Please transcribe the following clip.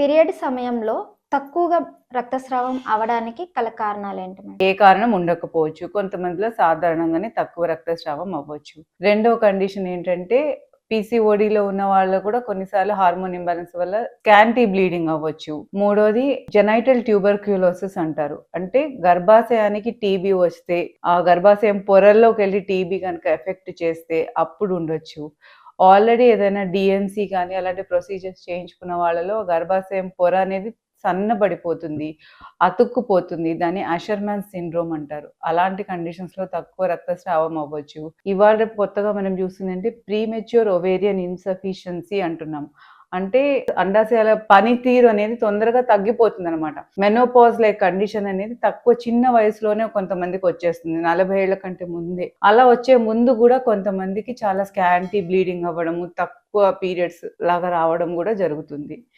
Period సమయంలో తక్కువగా రక్తస్రావం అవడానికి గల కారణాలు ఏంటి ఏ కారణం ఉండకపోవచ్చు. కొంతమందిలో సాధారణంగానే తక్కువ రక్తస్రావం అవ్వచ్చు. రెండో కండిషన్ ఏంటంటే పీసీఓడిలో ఉన్న వాళ్ళు కూడా కొన్నిసార్లు హార్మోన్ ఇంబాలెన్స్ వల్ల క్యాంటీ బ్లీడింగ్ అవ్వచ్చు. మూడోది జెనైటల్ ట్యూబర్క్యులోసిస్ అంటారు. అంటే గర్భాశయానికి టీబీ వస్తే ఆ గర్భాశయం పొరల్లోకి వెళ్ళి టీబీ కనుక ఎఫెక్ట్ చేస్తే అప్పుడు ఉండొచ్చు. ఆల్రెడీ ఏదైనా డిఎన్సి కానీ అలాంటి ప్రొసీజర్స్ చేయించుకున్న వాళ్ళలో గర్భాశయం పొర అనేది సన్నబడిపోతుంది అతుక్కుపోతుంది. దాన్ని అషర్మాన్ సిండ్రోమ్ అంటారు. అలాంటి కండిషన్స్లో తక్కువ రక్తస్రావం అవ్వచ్చు. ఇవాళ రేపు కొత్తగా మనం చూస్తుందంటే ప్రీమెచ్యూర్ ఒవేరియన్ ఇన్సఫిషియన్సీ అంటున్నాం. అంటే అండాశయాల పనితీరు అనేది తొందరగా తగ్గిపోతుంది అనమాట మెనోపాజ్ లైక్ కండిషన్ అనేది తక్కువ చిన్న వయసులోనే కొంతమందికి వచ్చేస్తుంది. నలభై ఏళ్ళ కంటే ముందే. అలా వచ్చే ముందు కూడా కొంతమందికి చాలా స్కాంటీ బ్లీడింగ్ అవ్వడము తక్కువ పీరియడ్స్ లాగా రావడం కూడా జరుగుతుంది.